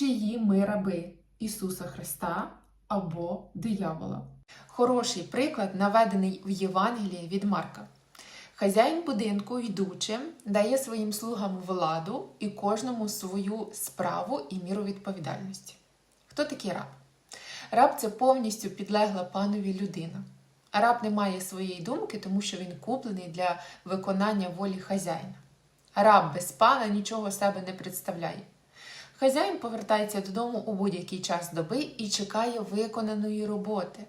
чиї ми раби Ісуса Христа або диявола. Хороший приклад наведений в Євангелії від Марка. Хазяїн будинку, йдучи, дає своїм слугам владу і кожному свою справу і міру відповідальності. Хто такий раб? Раб це повністю підлегла панові людина. Раб не має своєї думки, тому що він куплений для виконання волі хазяїна. Раб без пана нічого себе не представляє. Хазяїн повертається додому у будь-який час доби і чекає виконаної роботи.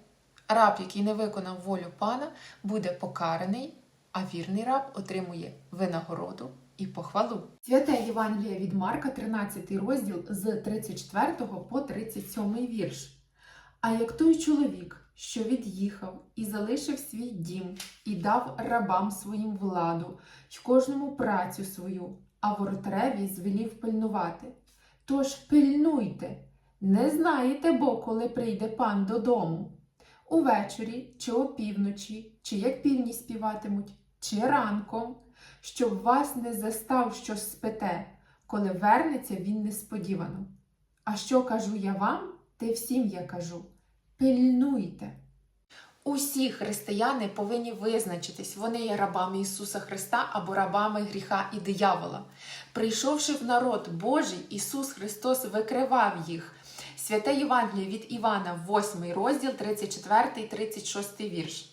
Раб, який не виконав волю пана, буде покараний, а вірний раб отримує винагороду і похвалу. Святе Євангеліє від Марка, 13 розділ з 34 по 37 вірш. А як той чоловік, що від'їхав і залишив свій дім, і дав рабам своїм владу, й кожному працю свою, а воротареві звелів пильнувати. Тож пильнуйте, не знаєте бо, коли прийде пан додому. Увечері, чи опівночі, чи як півні співатимуть, чи ранком, щоб вас не застав, що спите, коли вернеться він несподівано. А що кажу я вам, те всім я кажу пильнуйте. Усі християни повинні визначитись, вони є рабами Ісуса Христа або рабами гріха і диявола. Прийшовши в народ Божий, Ісус Христос викривав їх. Святе Євангеліє від Івана, 8 розділ, 34, 36 вірш.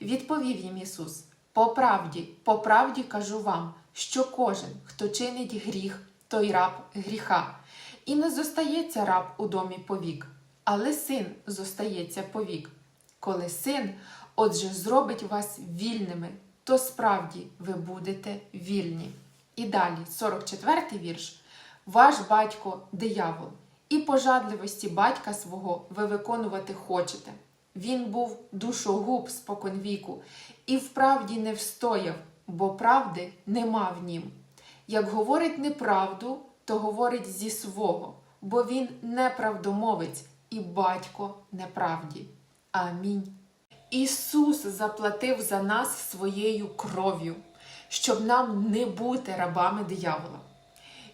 Відповів їм Ісус: По правді, по правді кажу вам, що кожен, хто чинить гріх, той раб гріха, і не зостається раб у домі повік, але син зостається повік. Коли син, отже, зробить вас вільними, то справді ви будете вільні. І далі, 44 вірш. Ваш батько диявол, і пожадливості батька свого ви виконувати хочете. Він був душогуб споконвіку, і вправді не встояв, бо правди нема в нім. Як говорить неправду, то говорить зі свого, бо він неправдомовець і батько неправді. Амінь. Ісус заплатив за нас своєю кров'ю, щоб нам не бути рабами диявола.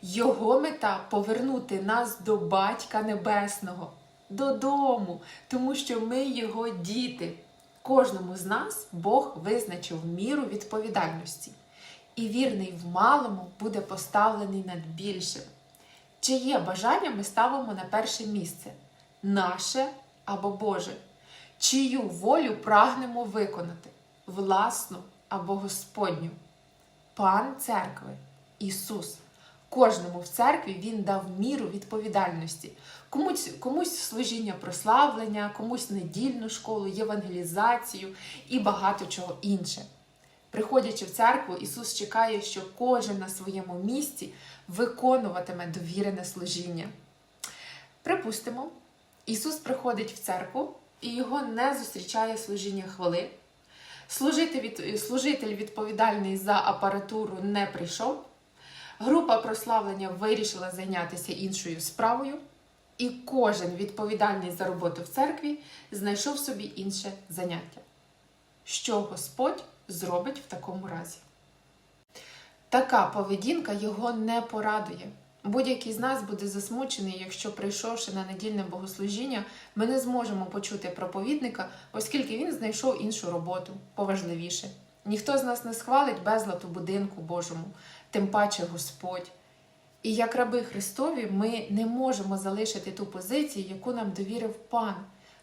Його мета повернути нас до Батька Небесного, додому, тому що ми Його діти. Кожному з нас Бог визначив міру відповідальності, і вірний в малому буде поставлений над більшим. Чиє бажання ми ставимо на перше місце наше або Боже? Чию волю прагнемо виконати власну або Господню? Пан церкви Ісус. Кожному в церкві Він дав міру відповідальності. Комусь, комусь служіння прославлення, комусь недільну школу, євангелізацію і багато чого інше. Приходячи в церкву, Ісус чекає, що кожен на своєму місці виконуватиме довірене служіння. Припустимо, Ісус приходить в церкву і його не зустрічає служіння хвали. Служитель, від, служитель відповідальний за апаратуру не прийшов. Група прославлення вирішила зайнятися іншою справою, і кожен відповідальний за роботу в церкві знайшов собі інше заняття. Що Господь зробить в такому разі? Така поведінка його не порадує. Будь-який з нас буде засмучений, якщо, прийшовши на недільне богослужіння, ми не зможемо почути проповідника, оскільки він знайшов іншу роботу, поважливіше. Ніхто з нас не схвалить безлад у будинку Божому, тим паче Господь. І як раби Христові, ми не можемо залишити ту позицію, яку нам довірив Пан.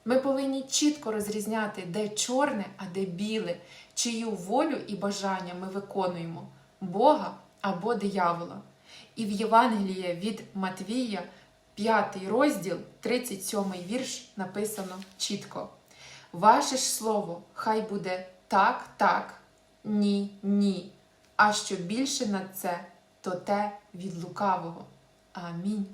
Ми повинні чітко розрізняти, де чорне, а де біле, чию волю і бажання ми виконуємо Бога або диявола. І в Євангелії від Матвія, 5 розділ, 37 вірш, написано чітко: Ваше ж слово, хай буде так, так, ні, ні. А що більше на це, то те від лукавого. Амінь.